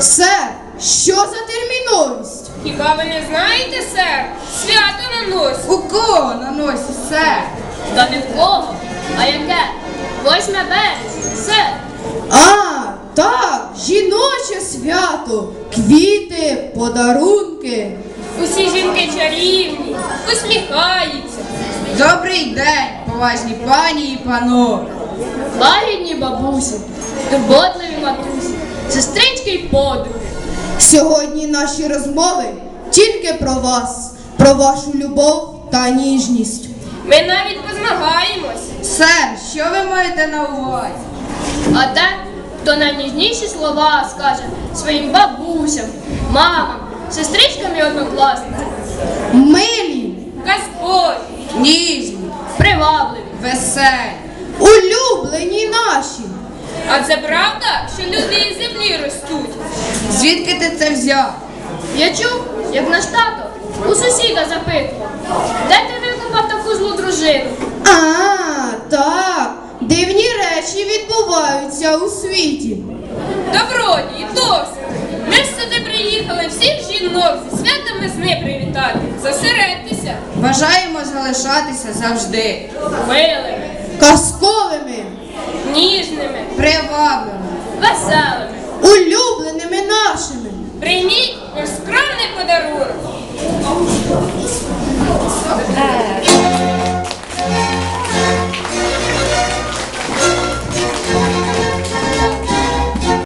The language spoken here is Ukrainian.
Сер, що за терміновість? Хіба ви не знаєте, сер? Свято на носі. У кого на носі, сер? Та не в кого. А яке? 8 березня. Все. А, так, жіноче свято, квіти, подарунки. Усі жінки чарівні, усміхаються. Добрий день, поважні пані і панове. Лагідні бабусі, турботливі матусі, сестрички й подруги. Сьогодні наші розмови тільки про вас, про вашу любов та ніжність. Ми навіть позмагаємось. Сер, що ви маєте на увазі? А те, хто найніжніші слова скаже своїм бабусям, мамам, сестричкам і однокласницям, Милі, Казкові. ніжні, привабливі. веселі, улюблені наші. А це правда, що Звідки ти це взяв? Я чув, як наш тато у сусіда запитував, де ти викопав таку злу дружину? А, так, дивні речі відбуваються у світі. Добродії, досить. Ми ж сюди приїхали всіх жінок зі святом весни привітати. Зосередьтеся. Бажаємо залишатися завжди. Милими, Казковими, ніжними, привабливими, Веселими.